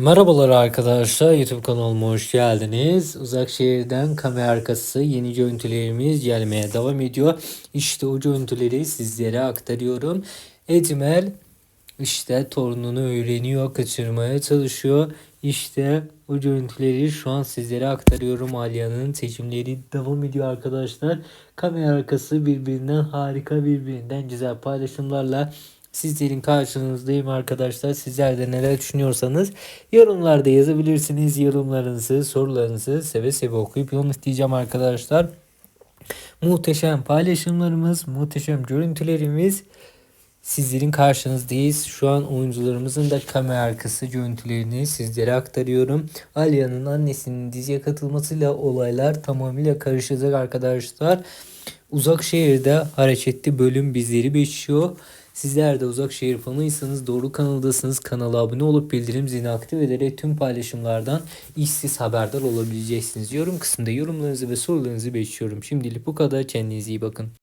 Merhabalar arkadaşlar YouTube kanalıma hoş geldiniz. Uzak şehirden kamera arkası yeni görüntülerimiz gelmeye devam ediyor. İşte o görüntüleri sizlere aktarıyorum. Ecmel işte torununu öğreniyor, kaçırmaya çalışıyor. İşte o görüntüleri şu an sizlere aktarıyorum. Alya'nın seçimleri devam ediyor arkadaşlar. Kamera arkası birbirinden harika, birbirinden güzel paylaşımlarla sizlerin karşınızdayım arkadaşlar. Sizler de neler düşünüyorsanız yorumlarda yazabilirsiniz. Yorumlarınızı, sorularınızı seve seve okuyup isteyeceğim arkadaşlar. Muhteşem paylaşımlarımız, muhteşem görüntülerimiz sizlerin karşınızdayız. Şu an oyuncularımızın da kamera arkası görüntülerini sizlere aktarıyorum. Alya'nın annesinin diziye katılmasıyla olaylar tamamıyla karışacak arkadaşlar. Uzak şehirde hareketli bölüm bizleri bekliyor. Sizler de uzak şehir fanıysanız doğru kanaldasınız. Kanala abone olup bildirim zilini aktif ederek tüm paylaşımlardan işsiz haberdar olabileceksiniz. Yorum kısmında yorumlarınızı ve sorularınızı bekliyorum. Şimdilik bu kadar. Kendinize iyi bakın.